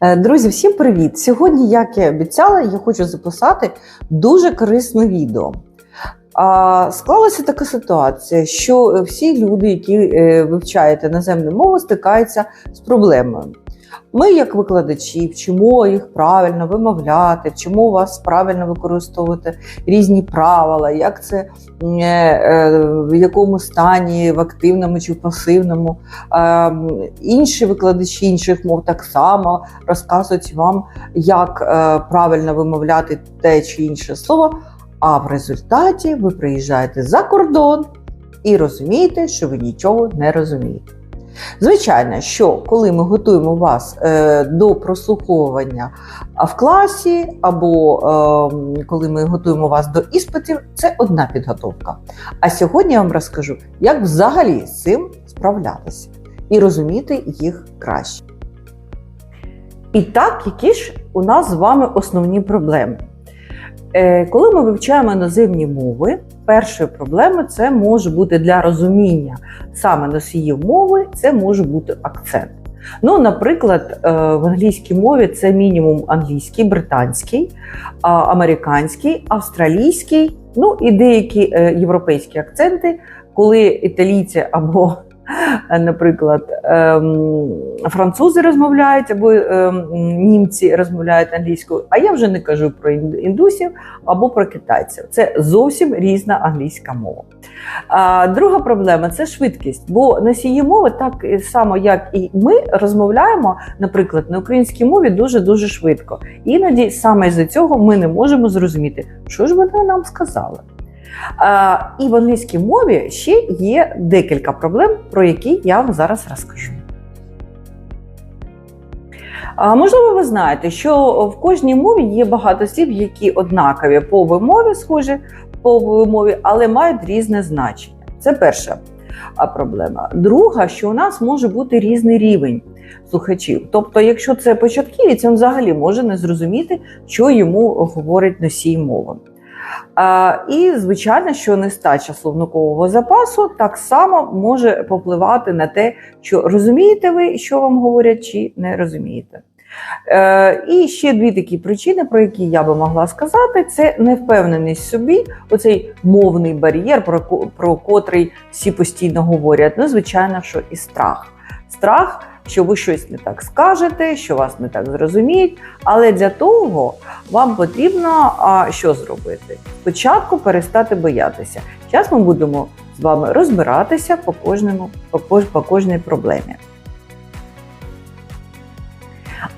Е, Друзі, всім привіт! Сьогодні, як і обіцяла, я хочу записати дуже корисне відео. А, Склалася така ситуація, що всі люди, які е, вивчають іноземну мову, стикаються з проблемою. Ми, як викладачі, вчимо їх правильно вимовляти, вчимо вас правильно використовувати різні правила, як це е, е, в якому стані, в активному чи в пасивному. Інші викладачі інших мов так само розказують вам, як е, правильно вимовляти те чи інше слово. А в результаті ви приїжджаєте за кордон і розумієте, що ви нічого не розумієте. Звичайно, що коли ми готуємо вас е, до прослуховування в класі, або е, коли ми готуємо вас до іспитів, це одна підготовка. А сьогодні я вам розкажу, як взагалі з цим справлятися і розуміти їх краще. І так, які ж у нас з вами основні проблеми? Е, Коли ми вивчаємо іноземні мови, першою проблемою це може бути для розуміння саме носіїв мови, це може бути акцент. Ну, наприклад, е, в англійській мові це мінімум англійський, британський, американський, австралійський, ну і деякі е, європейські акценти, коли італійці або Наприклад, ем, французи розмовляють або ем, німці розмовляють англійською, а я вже не кажу про індусів або про китайців. Це зовсім різна англійська мова. Друга проблема це швидкість, бо носії мови, так само як і ми, розмовляємо, наприклад, на українській мові дуже дуже швидко. Іноді саме з цього ми не можемо зрозуміти, що ж вони нам сказали. А, І в англійській мові ще є декілька проблем, про які я вам зараз розкажу. Можливо, ви знаєте, що в кожній мові є багато слів, які однакові по вимові, схожі по вимові, але мають різне значення. Це перша проблема. Друга, що у нас може бути різний рівень слухачів. Тобто, якщо це початківець, він взагалі може не зрозуміти, що йому говорить носій мови. І, звичайно, що нестача словникового запасу так само може попливати на те, що розумієте ви, що вам говорять, чи не розумієте. Е, І ще дві такі причини, про які я би могла сказати, це невпевненість собі, оцей мовний бар'єр, про, про котрий всі постійно говорять. Ну, звичайно, що і страх. Страх що ви щось не так скажете, що вас не так зрозуміють. Але для того вам потрібно а, що зробити? Спочатку перестати боятися. Зараз ми будемо з вами розбиратися по кожному, по, по кожній проблемі.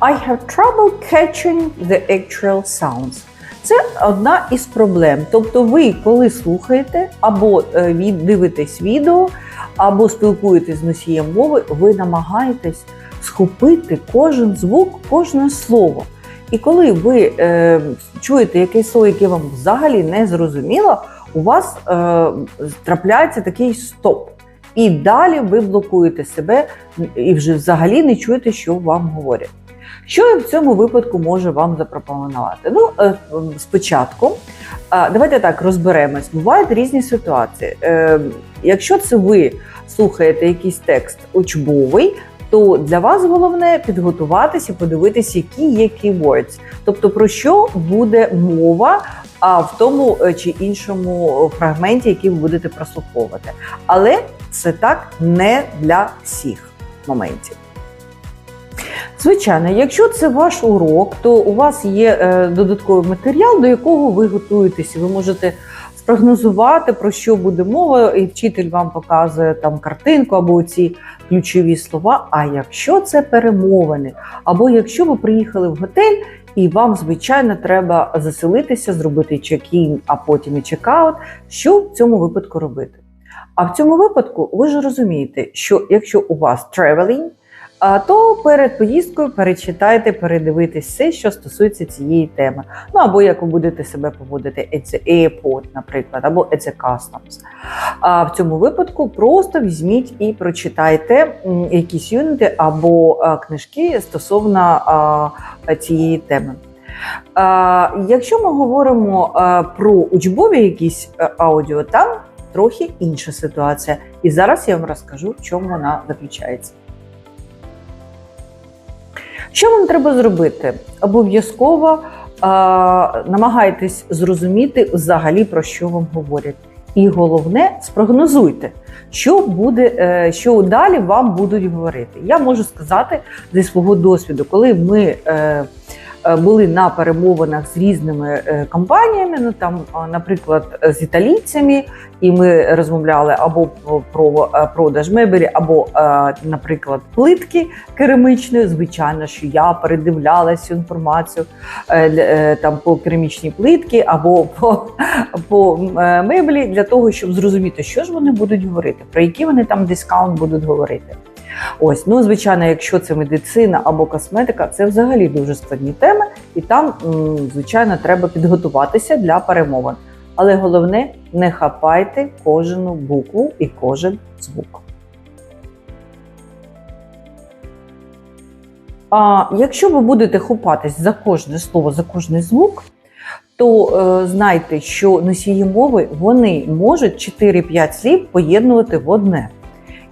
I have trouble catching the actual sounds. Це одна із проблем. Тобто, ви, коли слухаєте або е, дивитесь відео, або спілкуєтесь з носієм мови, ви намагаєтесь схопити кожен звук, кожне слово. І коли ви е, чуєте якесь слово, яке вам взагалі не зрозуміло, у вас е, трапляється такий стоп. І далі ви блокуєте себе і вже взагалі не чуєте, що вам говорять. Що я в цьому випадку можу вам запропонувати? Ну, е, спочатку, давайте так розберемось. Бувають різні ситуації. Е, якщо це ви слухаєте якийсь текст учбовий, то для вас головне підготуватися, подивитися, які є keywords. тобто про що буде мова в тому е, чи іншому фрагменті, який ви будете прослуховувати. Але це так не для всіх моментів. Звичайно, якщо це ваш урок, то у вас є е, додатковий матеріал, до якого ви готуєтеся. Ви можете спрогнозувати, про що буде мова, і вчитель вам показує там картинку або ці ключові слова. А якщо це перемовини, або якщо ви приїхали в готель і вам, звичайно, треба заселитися, зробити чек-ін, а потім і чек-аут, що в цьому випадку робити? А в цьому випадку ви ж розумієте, що якщо у вас traveling, то перед поїздкою перечитайте, передивитись все, що стосується цієї теми. Ну або як ви будете себе поводити airport, наприклад, або at the customs. А в цьому випадку просто візьміть і прочитайте якісь юніти або книжки стосовно цієї теми. Якщо ми говоримо про учбові якісь аудіо, там трохи інша ситуація. І зараз я вам розкажу, в чому вона заключається. Що вам треба зробити? Обов'язково е, намагайтесь зрозуміти взагалі про що вам говорять. І головне, спрогнозуйте, що буде, е, що далі вам будуть говорити. Я можу сказати зі свого досвіду, коли ми е, були на перемовинах з різними е, компаніями, ну там, наприклад, з італійцями, і ми розмовляли або про е, продаж мебелі, або, е, наприклад, плитки керамічної. Звичайно, що я передивлялася цю інформацію е, е, там по керамічній плитки або по, по е, меблі для того, щоб зрозуміти, що ж вони будуть говорити, про які вони там дискаунт будуть говорити. Ось, ну звичайно, якщо це медицина або косметика, це взагалі дуже складні теми, і там, звичайно, треба підготуватися для перемовин. Але головне, не хапайте кожну букву і кожен звук. А якщо ви будете хапатись за кожне слово, за кожний звук, то е, знайте, що носії мови вони можуть 4-5 слів поєднувати в одне.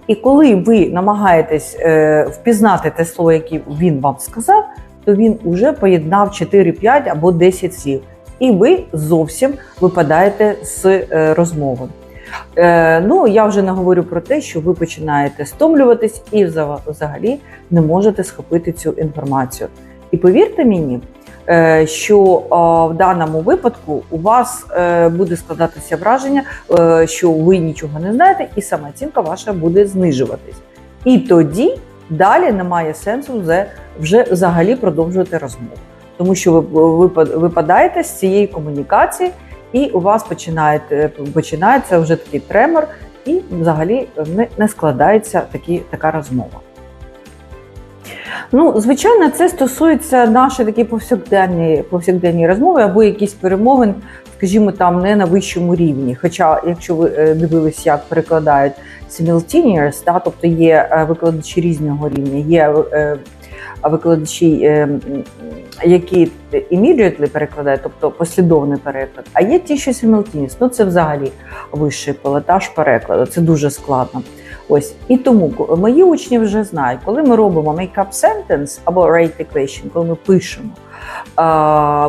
І коли ви намагаєтесь е, впізнати те слово, яке він вам сказав, то він уже поєднав 4, 5 або 10 слів. І ви зовсім випадаєте з е, розмови. Е, ну, я вже не говорю про те, що ви починаєте стомлюватись і взагалі не можете схопити цю інформацію. І повірте мені, що в даному випадку у вас е, буде складатися враження, е, що ви нічого не знаєте, і самооцінка ваша буде знижуватись. І тоді далі немає сенсу вже, взагалі продовжувати розмову, тому що ви, ви випадаєте з цієї комунікації, і у вас починаєте, починається вже такий тремор, і взагалі не складається такі, така розмова. Ну, звичайно, це стосується нашої такі повсякденні, повсякденні розмови або якісь перемовин, скажімо, там не на вищому рівні. Хоча, якщо ви е, дивились, як перекладають simultaneous, да, тобто є е, викладачі різного рівня, є е, викладачі, які immediately перекладають, тобто послідовний переклад, а є ті, що simultaneous. Ну це взагалі вищий пилотаж перекладу. Це дуже складно. Ось і тому мої учні вже знають, коли ми робимо make-up sentence або write the question, коли ми пишемо,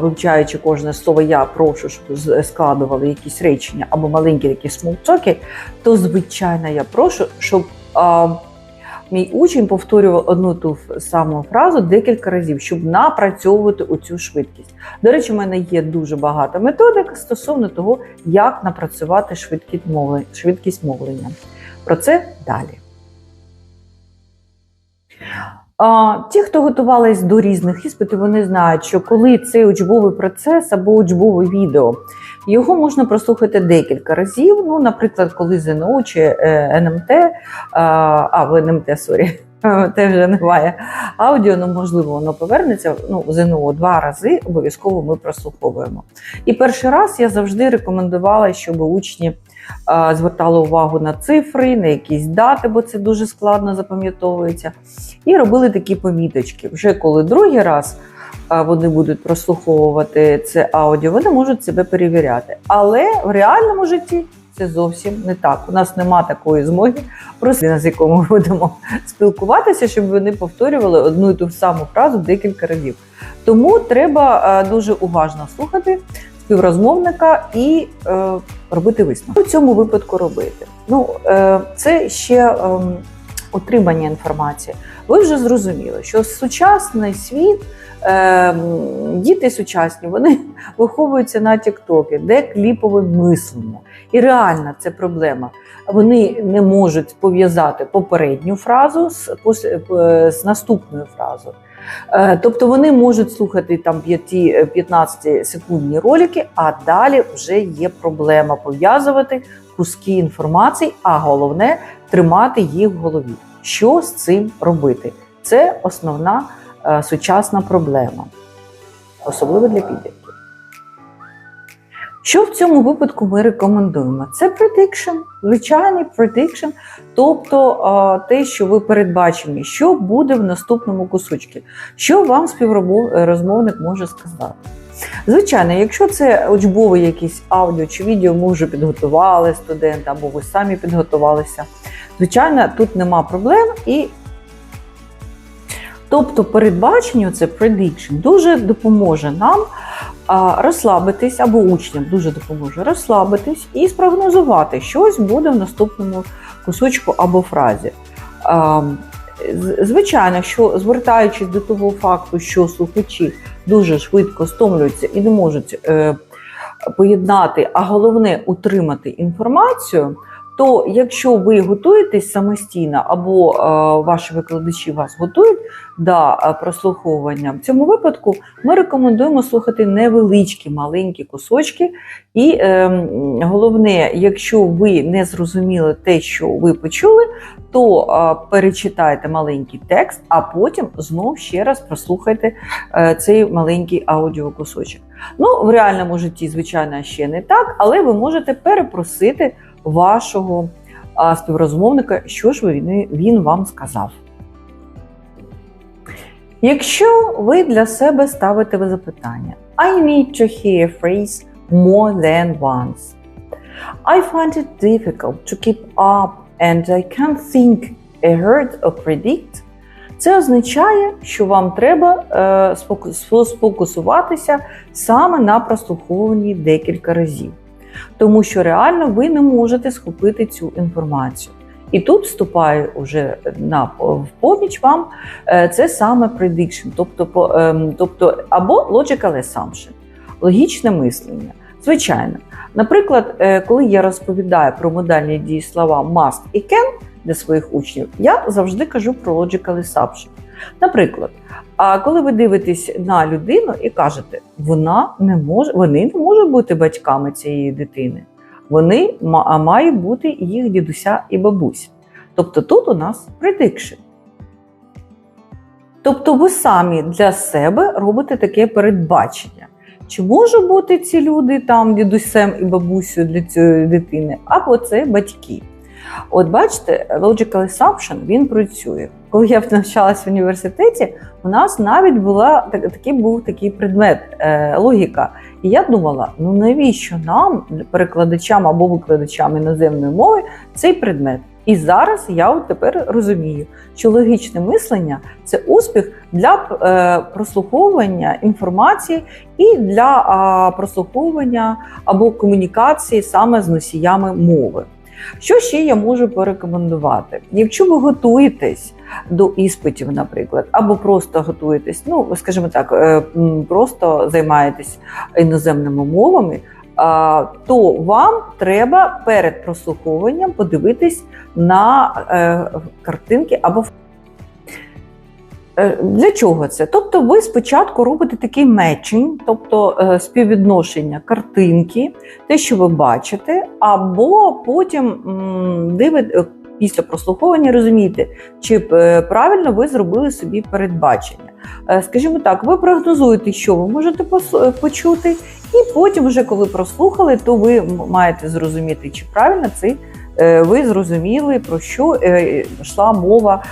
вивчаючи кожне слово, я прошу, щоб складували якісь речення або маленькі такі смолтоки, то звичайно я прошу, щоб мій учень повторював одну ту саму фразу декілька разів, щоб напрацьовувати оцю швидкість. До речі, у мене є дуже багато методик стосовно того, як напрацювати швидкість мовлення. Про це далі. Ті, хто готувались до різних іспитів, вони знають, що коли цей учбовий процес або учбове відео, його можна прослухати декілька разів. Ну, наприклад, коли ЗНО чи е, НМТ, а в НМТ, сорі, те вже немає аудіо, ну можливо, воно повернеться. Ну, ЗНО два рази обов'язково ми прослуховуємо. І перший раз я завжди рекомендувала, щоб учні звертали увагу на цифри, на якісь дати, бо це дуже складно запам'ятовується. І робили такі поміточки. Вже коли другий раз вони будуть прослуховувати це аудіо, вони можуть себе перевіряти. Але в реальному житті це зовсім не так. У нас нема такої змоги, просто з якому ми будемо спілкуватися, щоб вони повторювали одну і ту саму фразу декілька разів. Тому треба е, дуже уважно слухати співрозмовника і е, робити висновки. Що в цьому випадку робити? Ну, е, це ще ем, отримання інформації. Ви вже зрозуміли, що сучасний світ, ем, діти сучасні, вони виховуються на Тіктокі, де кліпове мислення. І реально це проблема. Вони не можуть пов'язати попередню фразу з, пос- е, з наступною фразою. Е, Тобто вони можуть слухати там 5-15 секундні ролики, а далі вже є проблема пов'язувати куски інформації, а головне тримати їх в голові. Що з цим робити? Це основна е, сучасна проблема, особливо для підлітків. Що в цьому випадку ми рекомендуємо? Це prediction, звичайний prediction, тобто е, те, що ви передбачені, що буде в наступному кусочку, що вам співрозмовник може сказати. Звичайно, якщо це учбовий якийсь аудіо чи відео, ми вже підготували студента, або ви самі підготувалися. Звичайно, тут нема проблем і Тобто передбачення, це prediction, дуже допоможе нам розслабитись, або учням дуже допоможе розслабитись і спрогнозувати, щось буде в наступному кусочку або фразі. Звичайно, що звертаючись до того факту, що слухачі дуже швидко стомлюються і не можуть е, поєднати, а головне утримати інформацію. То якщо ви готуєтесь самостійно, або е, ваші викладачі вас готують до е, прослуховування, в цьому випадку ми рекомендуємо слухати невеличкі маленькі кусочки. І е, головне, якщо ви не зрозуміли те, що ви почули, то е, перечитайте маленький текст, а потім знов ще раз прослухайте е, цей маленький аудіокусочок. Ну, в реальному житті, звичайно, ще не так, але ви можете перепросити вашого співрозмовника, що ж він, він вам сказав. Якщо ви для себе ставите запитання I need to hear a phrase more than once. I find it difficult to keep up and I can't think ahead or predict. Це означає, що вам треба е, сфокусуватися саме на прослуховуванні декілька разів тому що реально ви не можете схопити цю інформацію. І тут вступає уже на в поміч вам е, це саме prediction, тобто, по- ем, тобто або logical assumption, логічне мислення. Звичайно, наприклад, е, коли я розповідаю про модальні дієслова must і can для своїх учнів, я завжди кажу про logical assumption. Наприклад, а коли ви дивитесь на людину і кажете, вона не може, вони не можуть бути батьками цієї дитини, вони а мають бути їх дідуся і бабуся. Тобто тут у нас prediction. Тобто ви самі для себе робите таке передбачення. Чи можуть бути ці люди там дідусем і бабусею для цієї дитини, або це батьки. От бачите, logical assumption він працює. Коли я навчалася в університеті, у нас навіть була так- такий був такий предмет е, логіка. І я думала, ну навіщо нам, перекладачам або викладачам іноземної мови, цей предмет? І зараз я от тепер розумію, що логічне мислення це успіх для е, прослуховування інформації і для прослуховування або комунікації саме з носіями мови. Що ще я можу порекомендувати? Якщо ви готуєтесь до іспитів, наприклад, або просто готуєтесь, ну скажімо так, е, просто займаєтесь іноземними мовами, то вам треба перед прослуховуванням подивитись на е, картинки або Для чого це? Тобто, ви спочатку робите такий мечінг, тобто е, співвідношення картинки, те, що ви бачите, або потім дивите після прослуховування, розумієте, чи е, правильно ви зробили собі передбачення. Е, Скажімо так, ви прогнозуєте, що ви можете е, почути, і потім, вже коли прослухали, то ви маєте зрозуміти, чи правильно це е, ви зрозуміли, про що е, йшла мова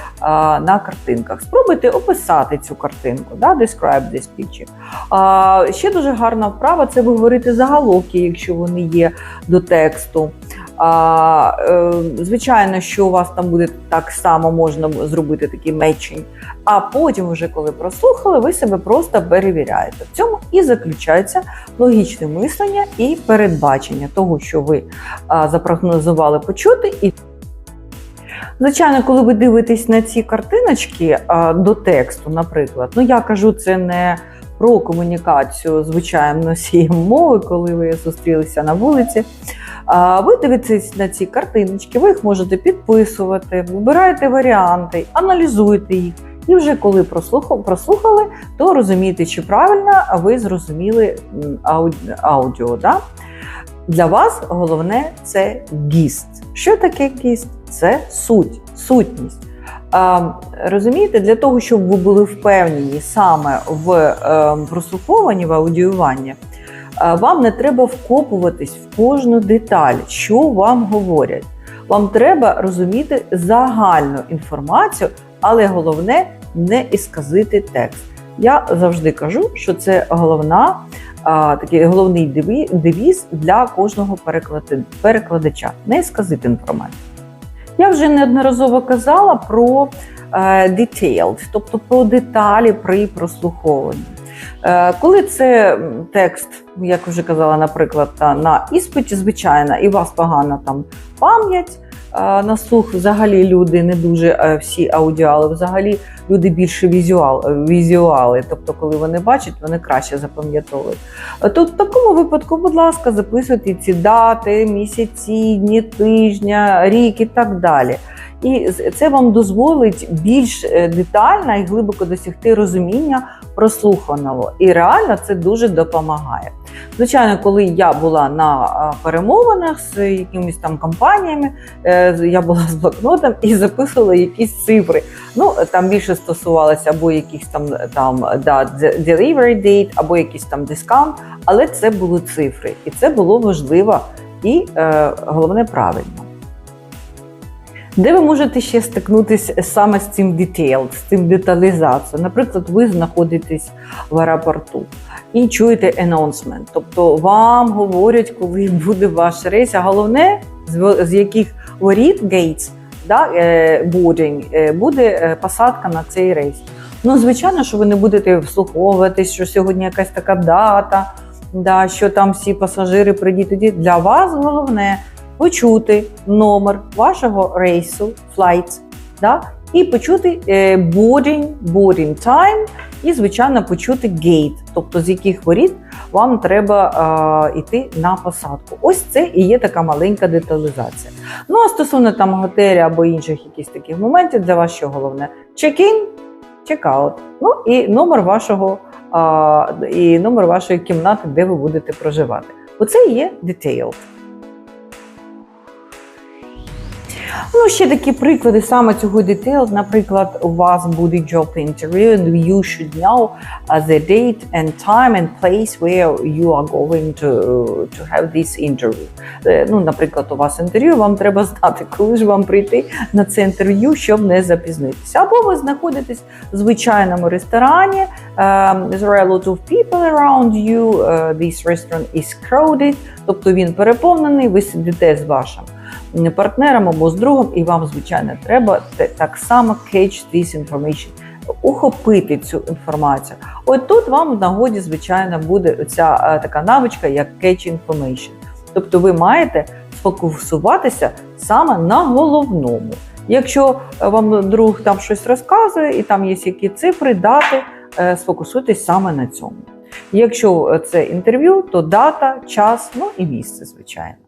на картинках. Спробуйте описати цю картинку, да? describe this picture. Ще дуже гарна вправа це ви говорите заголовки, якщо вони є до тексту. А, е, звичайно, що у вас там буде так само можна зробити такий мечень. А потім, вже коли прослухали, ви себе просто перевіряєте. В цьому і заключається логічне мислення і передбачення того, що ви запрогнозували почути, і Звичайно, коли ви дивитесь на ці картиночки до тексту, наприклад, ну я кажу це не про комунікацію звичайно носієм мови, коли ви зустрілися на вулиці. Ви дивитесь на ці картиночки, ви їх можете підписувати, вибираєте варіанти, аналізуєте їх. І вже коли прослухали, то розумієте, чи правильно ви зрозуміли аудіо. Да? Для вас головне це гіст. Що таке гіст? Це суть, сутність. А, розумієте, для того, щоб ви були впевнені саме в е, прослуховуванні, в аудіюванні, вам не треба вкопуватись в кожну деталь, що вам говорять. Вам треба розуміти загальну інформацію, але головне не ісказити текст. Я завжди кажу, що це головна а, такий головний деві- девіз для кожного перекладача не сказити інформацію. Я вже неодноразово казала про е, detailed, тобто про деталі при прослуховуванні. Е, Коли це текст, як вже казала, наприклад, на іспиті, звичайно, і у вас погана там пам'ять на слух, взагалі люди не дуже е, всі аудіали, взагалі люди більше візуал, візуали. Тобто, коли вони бачать, вони краще запам'ятовують. Е, То в такому випадку, будь ласка, записуйте ці дати, місяці, дні тижня, рік і так далі. І це вам дозволить більш е, детально і глибоко досягти розуміння прослуханого. І реально це дуже допомагає. Звичайно, коли я була на перемовинах з якимись там компаніями, е, я була з блокнотом і записувала якісь цифри. Ну там більше стосувалося або якихось там там да, de- delivery date, або якийсь там дискаунт, але це були цифри, і це було важливо і е, головне правильно. Де ви можете ще стикнутися саме з цим detail, з цим деталізацією? Наприклад, ви знаходитесь в аеропорту і чуєте announcement, тобто вам говорять, коли буде ваш рейс, а головне, з, яких воріт gates, да, е, boarding, е, буде е, посадка на цей рейс. Ну, звичайно, що ви не будете вслуховуватись, що сьогодні якась така дата, да, що там всі пасажири прийдуть. Для вас головне почути номер вашого рейсу, flight, да, і почути е, boarding, boarding time, і, звичайно, почути gate, тобто з яких воріт вам треба е, йти на посадку. Ось це і є така маленька деталізація. Ну а стосовно там готелю або інших якихось таких моментів, для вас що головне? Check-in, check-out, ну і номер вашого а, і номер вашої кімнати, де ви будете проживати. Оце і є detailed. Ну, ще такі приклади саме цього detailed. Наприклад, у вас буде job interview, and you should know uh, the date and time and place where you are going to, to have this interview. Е, Ну, наприклад, у вас інтерв'ю, вам треба знати, коли ж вам прийти на це інтерв'ю, щоб не запізнитися. Або ви знаходитесь в звичайному ресторані. Um, there are a lot of people around you. Uh, this restaurant is crowded, тобто він переповнений, ви сидите з вашим партнером або з другом, і вам, звичайно, треба так само catch this information, ухопити цю інформацію. От тут вам в нагоді, звичайно, буде ця е, така навичка, як catch information. Тобто ви маєте сфокусуватися саме на головному. Якщо е, вам друг там щось розказує, і там є які цифри, дати, е, сфокусуйтесь саме на цьому. Якщо це інтерв'ю, то дата, час, ну і місце, звичайно.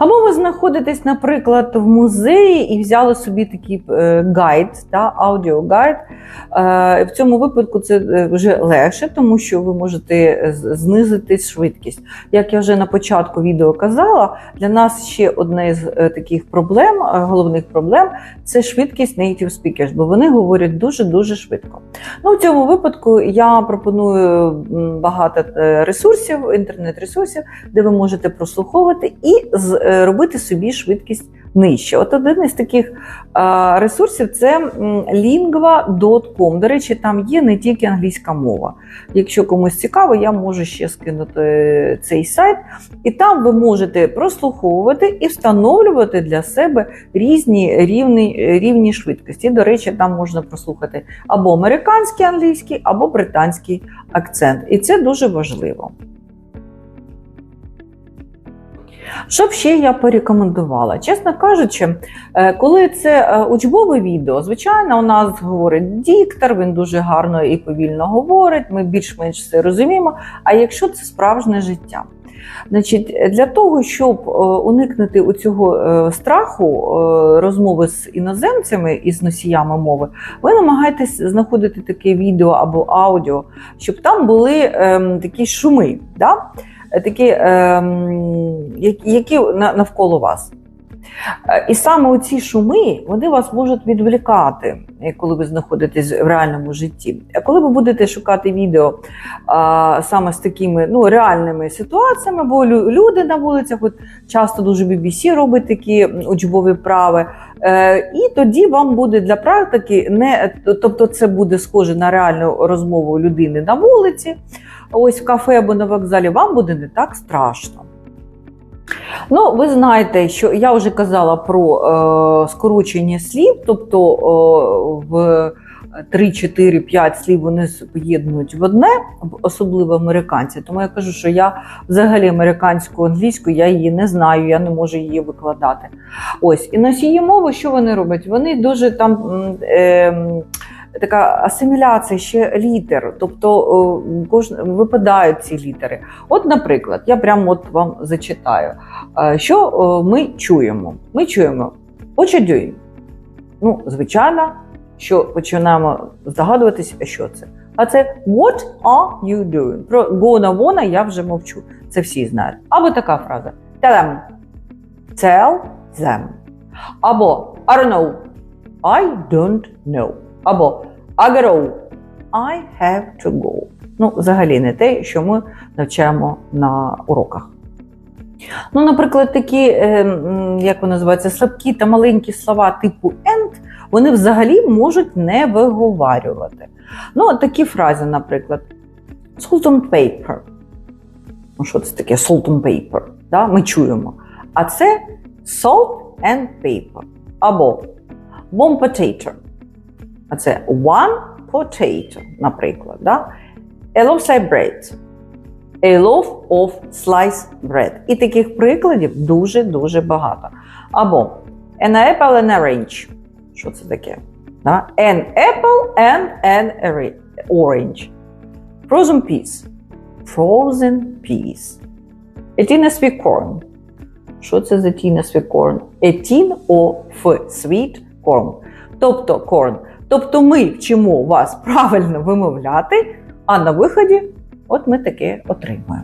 Або ви знаходитесь, наприклад, в музеї і взяли собі такий е, гайд, та, аудіогайд. Е, в цьому випадку це е, вже легше, тому що ви можете знизити швидкість. Як я вже на початку відео казала, для нас ще одне з таких проблем, головних проблем це швидкість native speakers, бо вони говорять дуже-дуже швидко. Ну, в цьому випадку я пропоную багато ресурсів, інтернет-ресурсів, де ви можете прослуховувати і з- робити собі швидкість нижче. От один із таких е, ресурсів це lingua.com. До речі, там є не тільки англійська мова. Якщо комусь цікаво, я можу ще скинути е, цей сайт, і там ви можете прослуховувати і встановлювати для себе різні рівні, рівні швидкості. До речі, там можна прослухати або американський англійський, або британський акцент. І це дуже важливо. Що б ще я порекомендувала? Чесно кажучи, е, коли це е, учбове відео, звичайно, у нас говорить диктор, він дуже гарно і повільно говорить, ми більш-менш все розуміємо. А якщо це справжнє життя? Значить, для того, щоб е, уникнути у цього страху розмови з іноземцями і з носіями мови, ви намагаєтесь знаходити таке відео або аудіо, щоб там були ем, такі шуми, да? Такі, ем, які, навколо вас. Е, І саме ці шуми вони вас можуть відволікати, е, коли ви знаходитесь в реальному житті. Коли ви будете шукати відео а, саме з такими ну, реальними ситуаціями, бо лю- люди на вулицях, от часто дуже BBC робить такі учбові вправи, е, і тоді вам буде для практики не тобто, це буде схоже на реальну розмову людини на вулиці, ось в кафе або на вокзалі, вам буде не так страшно. Ну, ви знаєте, що я вже казала про е, скорочення слів, тобто е, в 3, 4, 5 слів вони поєднують в одне, особливо американці. Тому я кажу, що я взагалі американську англійську я її не знаю, я не можу її викладати. Ось і носії мови, що вони роблять? Вони дуже там. Е, Така асиміляція ще літер, тобто е, кожн... випадають ці літери. От, наприклад, я прямо от вам зачитаю, Е, що е, ми чуємо. Ми чуємо doing? Ну, звичайно, що починаємо здогадуватися, що це. А це what are you doing? Про go на вона я вже мовчу. Це всі знають. Або така фраза: tell them. Tell them. Або I don't know. I don't know. Або I. I have to go. Ну, взагалі не те, що ми навчаємо на уроках. Ну, наприклад, такі, е, як вони називаються, слабкі та маленькі слова типу and, вони взагалі можуть не виговарювати. Ну, такі фрази, наприклад, salt and paper. Ну, що це таке salt and paper? Да? Ми чуємо. А це salt and paper. Або one potato. А це one potato, наприклад. Да? A loaf of bread. A loaf of sliced bread. І таких прикладів дуже-дуже багато. Або an apple and orange. Що це таке? Да? An apple and an orange. Frozen peas. Frozen peas. A tin of sweet corn. Що це за tin of sweet corn? A tin of sweet corn. Тобто corn. Тобто ми вчимо вас правильно вимовляти, а на виході от ми таке отримуємо.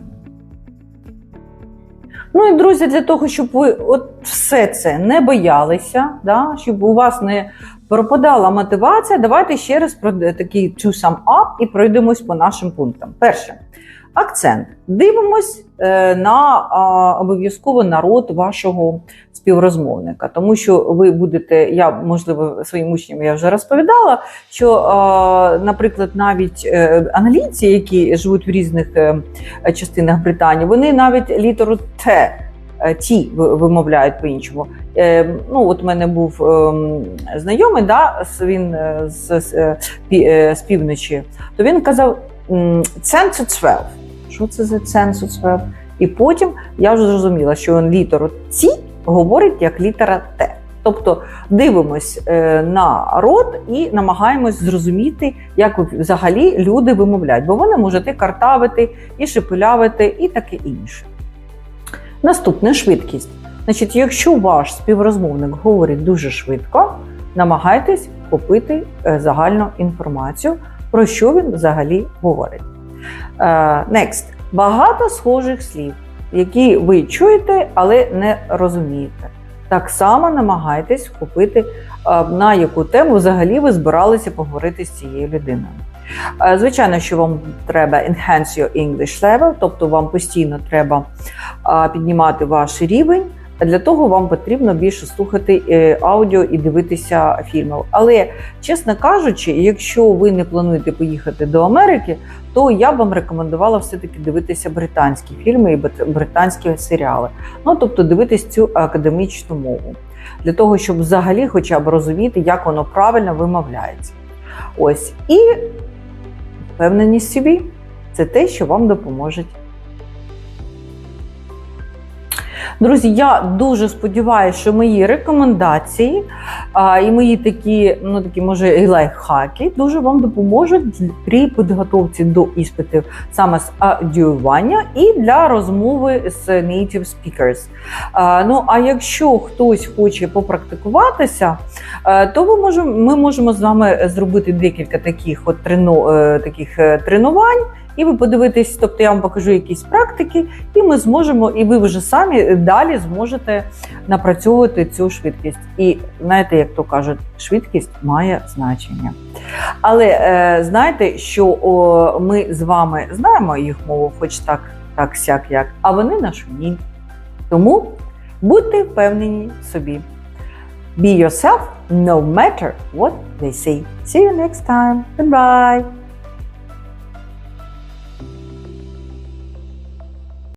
Ну і друзі, для того, щоб ви от все це не боялися, да, щоб у вас не пропадала мотивація, давайте ще раз про такий to sum up і пройдемось по нашим пунктам. Перше. Акцент. Дивимось е, на обов'язково народ вашого співрозмовника, тому що ви будете, я можливо своїм учням я вже розповідала, що, наприклад, навіть е, англійці, які живуть в різних е, частинах Британії, вони навіть літеру Т. Ті вимовляють по-іншому. Ну, от в мене був ем, знайомий, да, він з, з, з півночі, то він казав м, 10 to 12. Що це за 10 to 12? І потім я вже зрозуміла, що літеру Ці говорить як літера Т. Тобто дивимось е, на рот і намагаємось зрозуміти, як взагалі люди вимовляють, бо вони можуть і картавити, і шепелявити, і таке інше. Наступне швидкість. Значить, якщо ваш співрозмовник говорить дуже швидко, намагайтесь купити е, загальну інформацію, про що він взагалі говорить. Е, Next. Багато схожих слів, які ви чуєте, але не розумієте. Так само намагайтесь купити, е, на яку тему взагалі ви збиралися поговорити з цією людиною. Е, Звичайно, що вам треба enhance your English level, тобто вам постійно треба піднімати ваш рівень. Для того вам потрібно більше слухати е, аудіо і дивитися фільми. Але, чесно кажучи, якщо ви не плануєте поїхати до Америки, то я вам рекомендувала все-таки дивитися британські фільми і британські серіали. Ну тобто дивитись цю академічну мову. Для того, щоб взагалі хоча б розуміти, як воно правильно вимовляється. Ось. І впевненість собі це те, що вам допоможе Друзі, я дуже сподіваюся, що мої рекомендації а, і мої такі, ну такі, може, і лайфхаки дуже вам допоможуть при підготовці до іспитів саме з аудіювання і для розмови з native speakers. А, ну а якщо хтось хоче попрактикуватися, то ви можемо, ми можемо з вами зробити декілька таких от трено, е, таких е, тренувань. І ви подивитесь, тобто я вам покажу якісь практики, і ми зможемо, і ви вже самі далі зможете напрацьовувати цю швидкість. І знаєте, як то кажуть, швидкість має значення. Але е, знаєте, що о, ми з вами знаємо їх мову, хоч так, так сяк як, а вони нашу ні. Тому будьте впевнені собі. Be yourself, no matter what they say. See you next time. Goodbye.